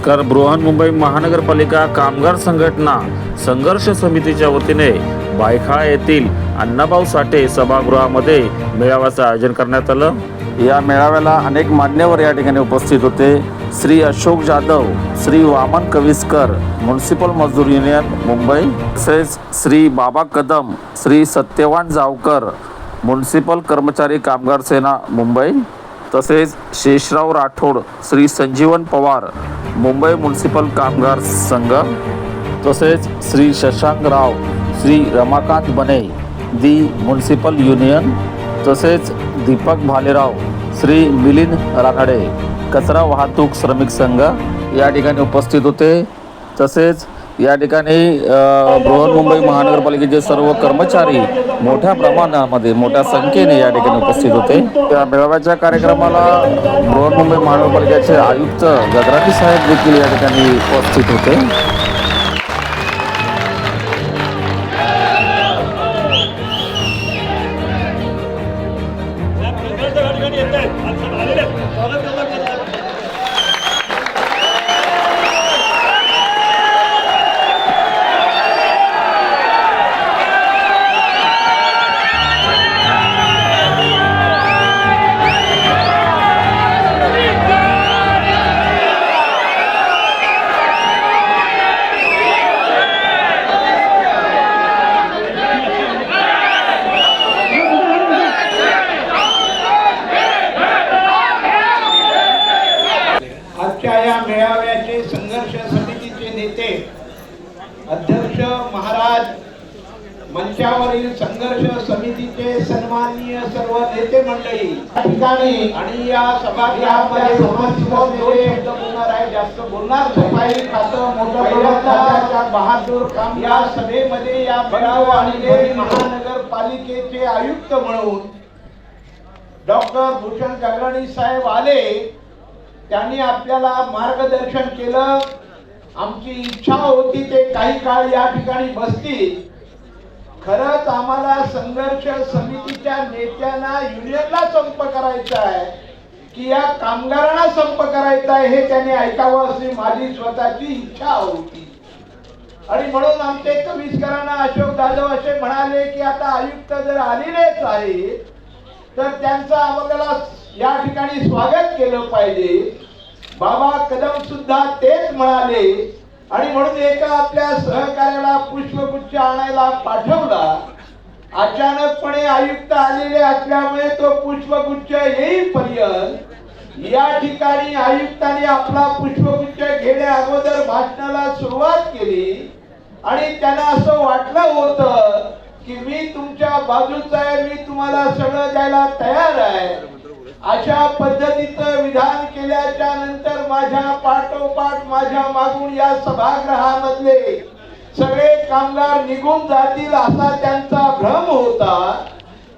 नमस्कार. बृहन्मुंबई महानगरपालिका कामगार संघटना संघर्ष समितीच्या वतीने बायखा येथील अण्णाभाऊ साठे सभागृहामध्ये मेळाव्याचं आयोजन करण्यात आलं. या मेळाव्याला अनेक मान्यवर या ठिकाणी उपस्थित होते. श्री अशोक जाधव श्री वामन कविस्कर म्युन्सिपल मजदूर युनियन मुंबई तसेच श्री बाबा कदम श्री सत्यवान जावकर म्युन्सिपल कर्मचारी कामगार सेना मुंबई तसेच शेषराव राठोड श्री संजीवन पवार मुंबई म्युन्सिपल कामगार संघ तसेच श्री शशांक राव श्री रमाकांत बने दी म्युन्सिपल युनियन तसेच दीपक भालेराव श्री मिलिंद रानडे कचरा वाहतूक श्रमिक संघ या ठिकाणी उपस्थित होते. तसेच या ठिकाणी बृहन्मुंबई महानगरपालिकेचे सर्व कर्मचारी मोठ्या प्रमाणामध्ये मोठ्या संख्येने या ठिकाणी उपस्थित होते. त्या मेळाव्याच्या कार्यक्रमाला बृहन्मुंबई महानगरपालिकेचे आयुक्त गगराटी साहेब देखील या ठिकाणी उपस्थित होते. सन्माननीय सर्व नेते मंडळी. या ठिकाणी आणि या सभागृहामध्ये उपस्थित असलेले शब्द बोलणार आहे जास्त बोलणार नाही. सफाई खातं मोठं पहिल्यांदा बहादूर काम या सभेमध्ये या मेळावा आणि महानगरपालिकेचे आयुक्त म्हणून डॉक्टर भूषण गगराणी साहेब आले. त्यांनी आपल्याला मार्गदर्शन केलं. आमची इच्छा होती ते काही काळ या ठिकाणी बसतील. खरंच आम्हाला संघर्ष समितीच्या नेत्यांना युनियनला संप करायचा आहे की या कामगारांना संप करायचा आहे हे त्यांनी ऐकावं अशी माझी स्वतःची इच्छा होती. आणि म्हणून आमचे कमिशकरांना अशोक जाधव असे म्हणाले की आता आयुक्त जर आलेलेच आहे तर त्यांचं आम्हाला या ठिकाणी स्वागत केलं पाहिजे. बाबा कदम सुद्धा तेच म्हणाले आणि म्हणून एका आपल्या सहकार्याला पुष्पगुच्छ आणायला पाठवला अचानकपणे आयुक्त आलेले असल्यामुळे तो पुष्पगुच्छ येईपर्यंत या ठिकाणी आयुक्तांनी आपला पुष्पगुच्छ घेण्या अगोदर भाषणाला सुरुवात केली आणि त्यांना असं वाटलं होतं की मी तुमच्या बाजूचा आहे मी तुम्हाला सगळं द्यायला तयार आहे. अशा पद्धतीचं विधान केल्याच्यानंतर माझ्या पाठोपाठ माझ्या मागून या सभागृहामधले सगळे कामगार निघून जातील असा त्यांचा भ्रम होता.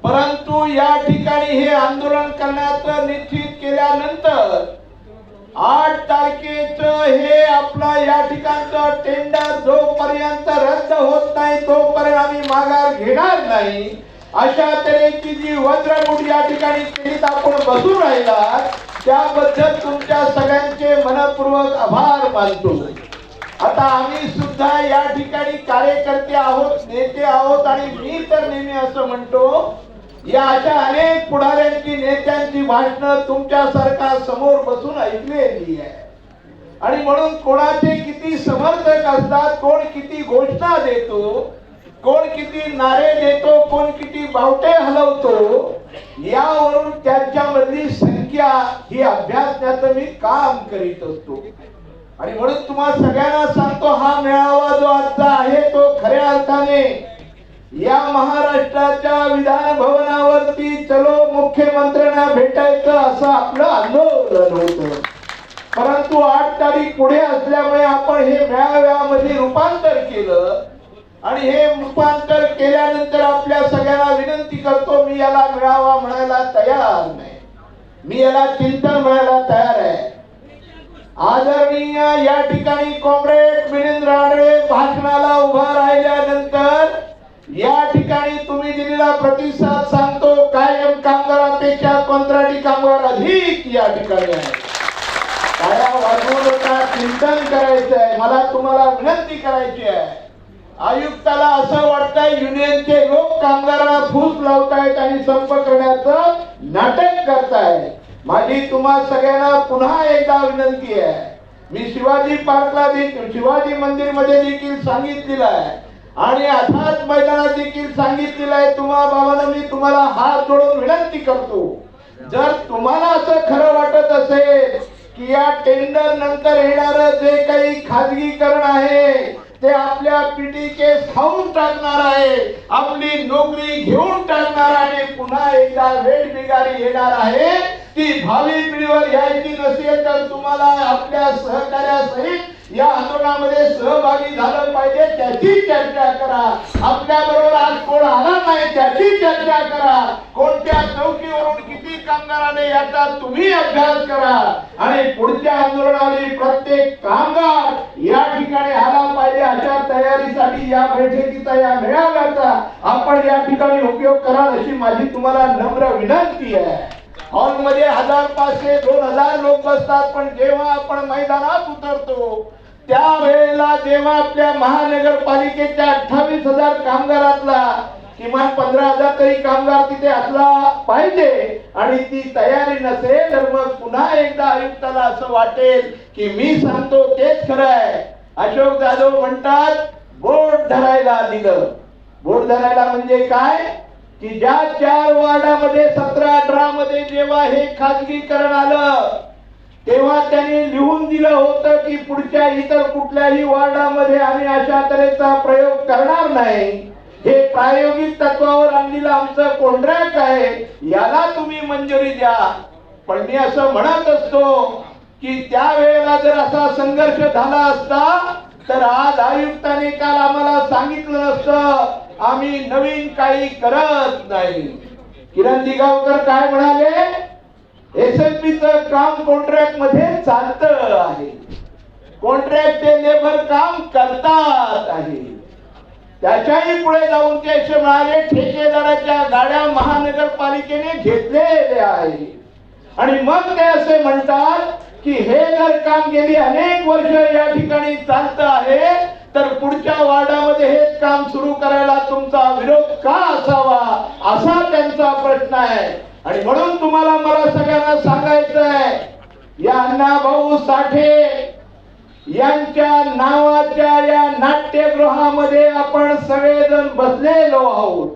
परंतु या ठिकाणी हे आंदोलन करण्याचं निश्चित केल्यानंतर आठ तारखेचं हे आपला या ठिकाणचं टेंडर जोपर्यंत रद्द होत नाही तोपर्यंत आम्ही माघार घेणार नाही. अशा तऱ्हेची जी वज्रमूठ या ठिकाणी केलीत आपण बसून राहिला त्याबद्दल तुमच्या सगळ्यांचे मनपूर्वक आभार मानतो. आता आम्ही सुद्धा या ठिकाणी कार्यकर्ते आहोत नेते आहोत आणि मी तर नेहमी असं म्हणतो या अशा अनेक पुढाऱ्यांची नेत्यांची भाषणं तुमच्यासारखा समोर बसून ऐकलेली आहे. आणि म्हणून कोणाचे किती समर्थक असतात कोण किती घोषणा देतो कोण किती नारे देतो कोण किती बावटे हलवतो यावरून त्यांच्यामधली संख्या ही अभ्यासण्याचं मी काम करीत असतो. आणि म्हणून तुम्हाला सगळ्यांना सांगतो हा मेळावा जो आजचा आहे तो खऱ्या अर्थाने या महाराष्ट्राच्या विधान भवनावरती चलो मुख्यमंत्र्यांना भेटायचं असं आपलं आंदोलन होत. परंतु आठ तारीख पुढे असल्यामुळे आपण हे मेळाव्यामध्ये रूपांतर केलं. आणि हे रूपांतर केल्यानंतर आपल्या सगळ्यांना विनंती करतो मी याला मिळावा म्हणायला तयार नाही. मी याला चिंतन म्हणायला तयार आहे. आदरणीय या ठिकाणी कॉम्रेड मिलिंद राणे भाषणाला उभा राहिल्यानंतर या ठिकाणी तुम्ही दिलेला प्रतिसाद सांगतो कायम कामगारापेक्षा कंत्राटी कामगार अधिक या ठिकाणी आहे टाळ्या वाजवून चिंतन करायचं आहे मला तुम्हाला विनंती करायची आहे. आयुक्ताला असं वाटतंय युनियनचे लोक कामगारांना फूस लावतायत आणि संप करण्याचं नाटक करतायत. माझी तुम्हा सगळ्यांना पुन्हा एकदा विनंती आहे. मी शिवाजी पार्कला देखील शिवाजी मंदिरमध्ये देखील सांगितलेलं आहे. आणि आझाद मैदानात देखील सांगितलेलं आहे. तुम्हा बाबांना मी तुम्हाला हात जोडून विनंती करतो. जर तुम्हाला असं खरं वाटत असेल की या टेंडर नंतर येणार जे काही खाजगीकरण आहे ते आपल्या पिढीचे खाऊन टाकणार आहे. आपली नोकरी घेऊन टाकणार आणि पुन्हा एकदा वेट बिगारी येणार आहे. ती भावी पिढीवर यायची नसेल तर तुम्हाला आपल्या सहकार्यासहित या आंदोलनामध्ये सहभागी झालं पाहिजे त्याची चर्चा करा. आपल्या बरोबर आज कोण आला नाही त्याची चर्चा करा. कोणत्या चौकीवरून किती कामगाराने याचा तुम्ही अभ्यास करा. आणि पुढच्या आंदोलनामध्ये प्रत्येक कामगार या ठिकाणी आला पाहिजे अशा तयारीसाठी या बैठकीचा या मेळाव्याचा आपण या ठिकाणी उपयोग कराल अशी माझी तुम्हाला नम्र विनंती आहे. हॉलमध्ये हजार पाचशे दोन हजार लोक बसतात पण जेव्हा आपण मैदानात उतरतो त्यावेळेला जेव्हा आपल्या महानगरपालिकेच्या अठ्ठावीस हजार कामगारातला किमान पंधरा हजार तरी कामगार तिथे असला पाहिजे आणि ती तयारी नसेल तर मग पुन्हा एकदा आयुक्ताला असं वाटेल की मी सांगतो तेच खरं आहे अशोक जाधव म्हणतात बोट धरायला दिलं. बोट धरायला म्हणजे काय? की ज्या चार वार्डामध्ये सतरा अठरा मध्ये जेव्हा हे खाजगीकरण आलं तेव्हा त्यांनी लिहून दिलं होतं की पुढच्या इतर कुठल्याही वार्डामध्ये आम्ही अशा तऱ्हेचा प्रयोग करणार नाही. हे प्रायोगिक तत्वावर आणलेलं आमचं कॉन्ट्रॅक्ट आहे याला तुम्ही मंजुरी द्या. पण मी असं म्हणत असतो की त्यावेळेला जर असा संघर्ष झाला असता तर आज आयुक्ताने काल आम्हाला सांगितलं नसतं आम्ही नवीन काही करत नाही. किरण दिगावकर काय म्हणाले? एस एस काम कॉन्ट्रॅक्टमध्ये चालत आहे. कॉन्ट्रॅक्टचे लेबर काम करतात आहे. त्याच्याही पुढे जाऊन ते असे म्हणाले ठेकेदाराच्या गाड्या महानगरपालिकेने घेतलेल्या आहे आणि मग ते असे म्हणतात की हे जर काम गेली अनेक वर्ष या ठिकाणी चालत आहे तर पुढच्या वार्डामध्ये हेच काम सुरू करायला तुमचा विरोध का असावा असा त्यांचा प्रश्न आहे. आणि म्हणून तुम्हाला मला सगळ्यांना सांगायचं आहे या अण्णा भाऊ साठे यांच्या नावाच्या या नाट्यगृहामध्ये आपण सगळेजण बसलेलो आहोत.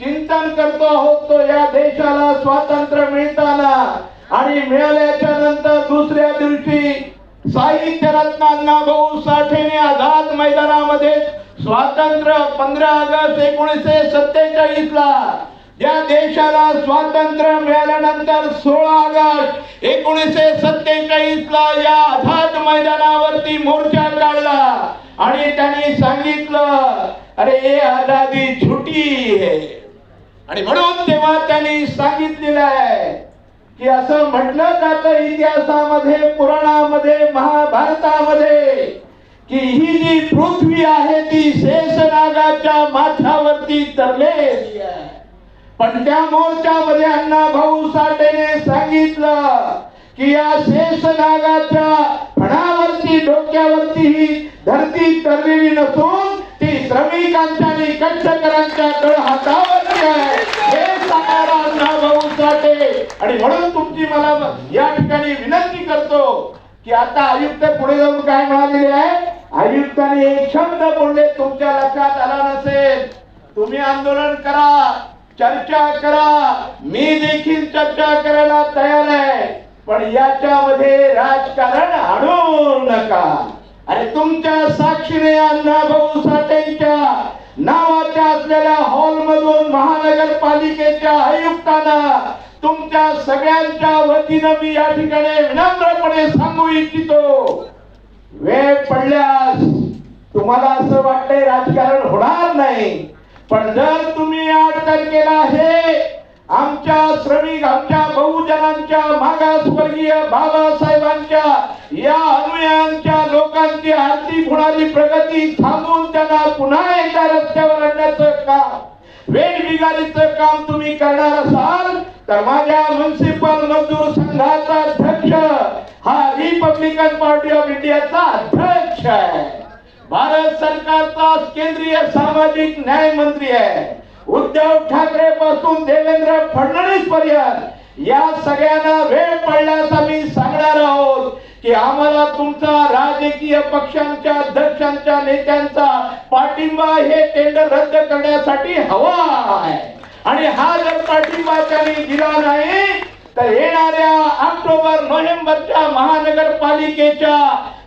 चिंतन करतो आहोत तो या देशाला स्वातंत्र्य मिळताना आणि मिळाल्याच्या नंतर दुसऱ्या दिवशी साहित्य रत्नांना भाऊ साठेने आझाद मैदानामध्ये स्वातंत्र्य पंधरा ऑगस्ट एकोणीसशे सत्तेचाळीस ला या देशाला स्वातंत्र्य मिळाल्यानंतर सोळा ऑगस्ट एकोणीसशे सत्तेचाळीस ला या आझाद मैदानावरती मोर्चा काढला. आणि त्यांनी सांगितलं अरे हे आझादी झुटी आहे. आणि म्हणून तेव्हा त्यांनी सांगितलेलं आहे की असं म्हटलं जातं इतिहासामध्ये पुराणामध्ये महाभारतामध्ये की ही जी पृथ्वी आहे ती शेषनागाच्या माथ्यावरती तरलेली आहे. पण त्या मोर्चामध्ये अण्णा भाऊ साठेने सांगितलं की या शेषनागाच्या फणावरती डोक्यावरती ही धरती तरलेली नसून ती श्रमिकांच्या आणि कष्टकऱ्यांच्या तळ हातावरती आहे. हे सांगणारा आणि म्हणून तुमची मला या ठिकाणी विनंती करतो की आता आयुक्त पुढे जाऊन काय म्हणालेले आहे? आयुक्तांनी एक शब्द बोलले तुमच्या लक्षात आला नसेल. तुम्ही आंदोलन करा चर्चा करा. मी देखील चर्चा करायला तयार आहे. पण याच्यामध्ये राजकारण आणू नका. आणि तुमच्या साक्षीने अण्णाभाऊ साठेंच्या नावाच्या असलेल्या हॉल मधून महानगरपालिकेच्या आयुक्तांना तुमच्या सगळ्यांच्या वतीनं मी या ठिकाणी विनम्रपणे सांगू इच्छितो. वेळ पडल्यास तुम्हाला असं वाटतंय राजकारण होणार नाही पण जर तुम्ही अडचण केला हे आमच्या श्रमिक आमच्या बहुजनांच्या मागासवर्गीय बाबासाहेबांच्या या अनुयांच्या लोकांची आर्थिक होणारी प्रगती थांबवून त्यांना पुन्हा एकदा रस्त्यावर आणण्याचं काम वेठबिगारीचं काम तुम्ही करणार असाल? तर माझ्या म्युन्सिपल मजदूर संघाचा अध्यक्ष हा रिपब्लिकन पार्टी ऑफ इंडियाचा अध्यक्ष आहे. भारत सरकारचा केंद्रीय सामाजिक न्याय मंत्री आहे. उद्धव ठाकरे पासून देवेंद्र फडणवीस पर्यंत या सगळ्यांना वेळ पडल्यास आम्ही सांगणार आहोत की आम्हाला तुमचा राजकीय पक्षांच्या अध्यक्षांच्या नेत्यांचा पाठिंबा हे टेंडर रद्द करण्यासाठी हवा आहे. आणि हा जर पाठिंबा त्यांनी दिला नाही तर येणाऱ्या ऑक्टोबर नोव्हेंबरच्या महानगरपालिकेच्या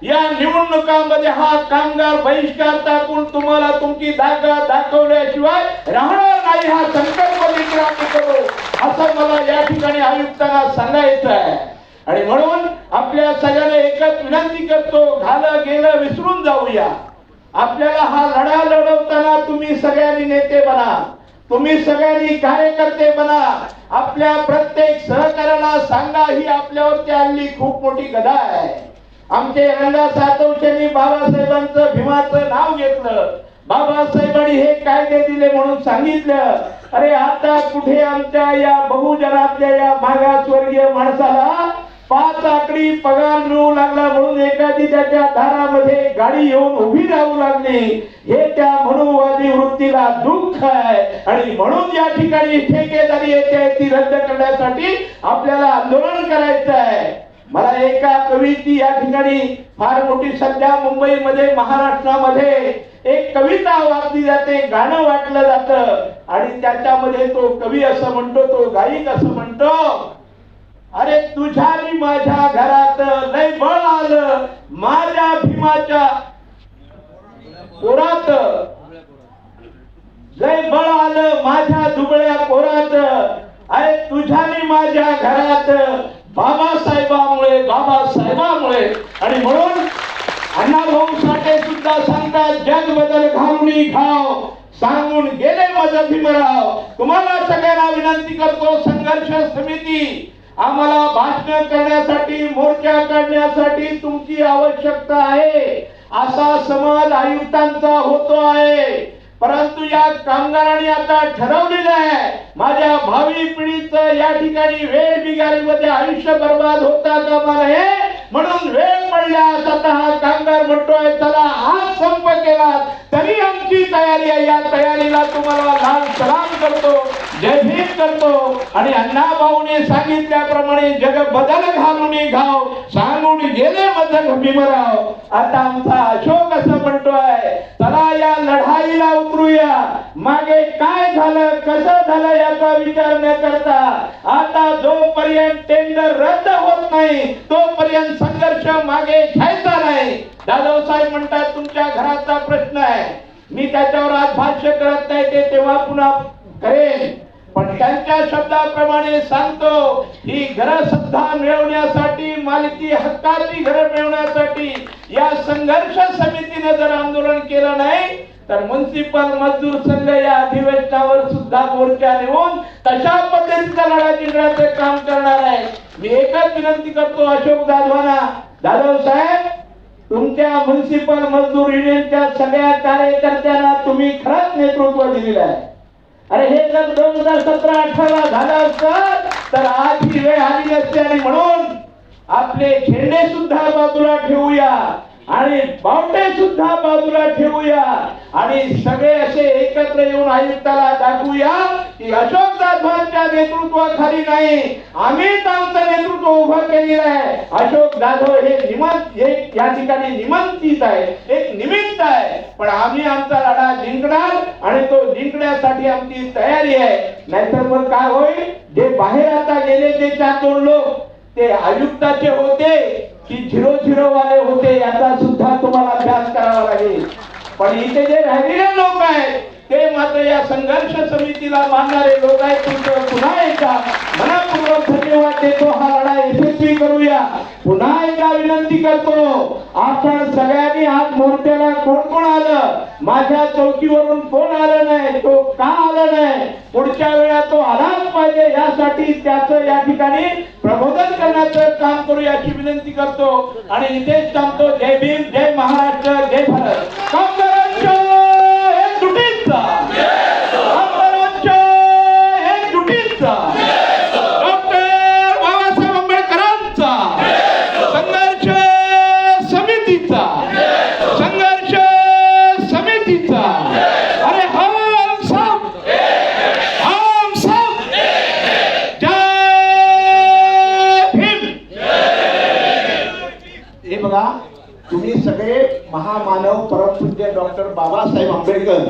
या निवडणुकामध्ये हा कामगार बहिष्कार टाकून तुम्हाला तुमची जागा दाखवल्याशिवाय राहणार नाही हा संकल्प देखील आम्ही करू असं मला या ठिकाणी आयुक्तांना सांगायचं आहे. आणि म्हणून आपल्या सगळ्यांना एकच विनंती करतो घालं गेलं विसरून जाऊया. आपल्याला हा लढा लढवताना तुम्ही सगळ्यांनी नेते बना. तुम्ही सगळ्यांनी कार्यकर्ते बना. आपल्या प्रत्येक सहकाराला सांगा ही आपल्यावरती आणली खूप मोठी गदा आहे. आमचे रंगा सातवशेंनी बाबासाहेबांचं भीमाचं नाव घेतलं. बाबासाहेबांनी हे कायदे दिले म्हणून सांगितलं. अरे आता कुठे आमच्या या बहुजनातल्या या मागासवर्गीय माणसाला पाच आकडी पगार मिळू लागला म्हणून एखादी त्याच्या दारामध्ये गाडी येऊन उभी राहू लागली. हे त्या मनुवादी वृत्तीला दुःख आहे. आणि म्हणून या ठिकाणी ठेकेदारी येते ती रद्द करण्यासाठी आपल्याला आंदोलन करायचं आहे. मला एका कवीची या ठिकाणी फार मोठी सध्या मुंबईमध्ये महाराष्ट्रामध्ये एक कविता वाचली जाते गाणं वाटलं जातं. आणि त्याच्यामध्ये तो कवी असं म्हणतो तो गायक असं म्हणतो अरे तुझ्या माझ्या घरात लय बळ आलं. माझ्या भीमाच्या पोरात लय बळ आलं माझ्या दुबळ्या पोरात. अरे तुझ्या आणि माझ्या घरात बाबासाहेबामुळे बाबासाहेबामुळे. आणि म्हणून अण्णाभाऊ साठे सुद्धा सांगतात जग बदल घालून घाव सांगून गेले माझं भीमराव. तुम्हाला सगळ्यांना विनंती करतो संघर्ष समिती. आम्हाला भाषण करण्यासाठी मोर्चा काढण्यासाठी तुमची आवश्यकता आहे. असा समाज आयुक्तांचा होतो आहे. परंतु या कामगारांनी आता ठरवलेलं आहे. माझ्या भावी पिढीचं या ठिकाणी वेळ बिगारीमध्ये आयुष्य बर्बाद होता कामा नये म्हणून वेळ पडल्यास आता हा कामगार म्हणतोय चला आज संप केला तरी आमची तयारी आहे. या तयारीला तुम्हाला लाल सलाम करतो. जय भीम करतो. आणि अण्णा भाऊने सांगितल्याप्रमाणे जग बदल घालून घाव सांगून गेले बदल भीमराव आता आमचा अशोक असं म्हणतोय चला या लढाईला उतरूया. मागे काय झालं कसं झालं याचा विचार न करता आता जोपर्यंत टेंडर रद्द होत नाही तोपर्यंत संघर्ष मागे घ्यायचा नाही. जाधव साहेब म्हणतात तुमच्या घराचा प्रश्न आहे. मी त्याच्यावर आज भाष्य करत नाही ते तेव्हा पुन्हा करेन. पण त्यांच्या शब्दाप्रमाणे सांगतो ही घर सुद्धा मिळवण्यासाठी मालकी हक्काची घर मिळवण्यासाठी या संघर्ष समितीने जर आंदोलन केलं नाही तर म्युन्सिपल मजदूर संघ या अधिवेशनावर सुद्धा मोर्चा नेऊन तशा पद्धतीचा लढा जिंकण्याचे काम करणार आहे. मी एकच विनंती करतो अशोक जाधवांना जाधव साहेब तुमच्या म्युन्सिपल मजदूर युनियनच्या सगळ्या कार्यकर्त्यांना तुम्ही खरंच नेतृत्व दिलेलं आहे. अरे हे जर दोन हजार सतरा अठरा झालं असत तर आज ही वेळ आली असते आणि म्हणून आपले खेळणे सुद्धा बाजूला ठेवूया. आणि बावटे सुद्धा बाजूला ठेवूया. आणि सगळे असे एकत्र येऊन आयुक्ताला दाखवूया की अशोक जाधवांच्या नेतृत्वाखाली नाही. आम्ही आमचं नेतृत्व उभं केलेलं आहे. अशोक जाधव हे निमंत हे या ठिकाणी निमंत्रित आहे. एक निमित्त आहे. पण आम्ही आमचा लढा जिंकणार आणि तो जिंकण्यासाठी आमची तयारी आहे. नाहीतर मग काय होईल? जे बाहेर आता गेले ते चार दोन लोक ते आयुक्ताचे होते. की झिरो झिरो वाले होते याचा सुद्धा तुम्हाला अभ्यास करावा लागेल. पण इथे जे राहिलेले लोक आहेत ते मात्र या संघर्ष समितीला मानणारे लोक आहेत तुमचं पुन्हा एकदा मनापूर्वक धन्यवाद देतो हा विनंती करतो. आपण सगळ्यांनी आज मोर्चाला कोण कोण आलं? माझ्या चौकीवरून कोण आलं नाही? तो का आला नाही? पुढच्या वेळा तो आलाच पाहिजे. यासाठी त्याचं या ठिकाणी प्रबोधन करण्याचं काम करू याची विनंती करतो. आणि इथेच सांगतो जय भीम जय महाराष्ट्र जय भारत. कामगारांच्या आंबेडकर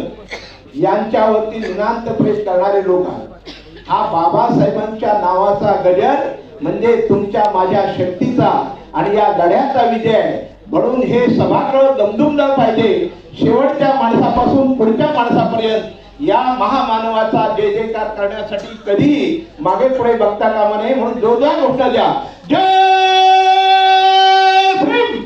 यांच्यावरती निनांत प्रेस करणारे लोक आहेत. हा बाबासाहेबांच्या नावाचा गजर म्हणजे तुमच्या माझ्या शक्तीचा आणि या गड्याचा विजय. म्हणून हे सभागृह दमदुमलं पाहिजे. शेवटच्या माणसापासून पुढच्या माणसापर्यंत या महामानवाचा जय जयकार करण्यासाठी कधी मागे पुढे बघता कामा नये म्हणून जोरदार घोषणा द्या. जय भीम!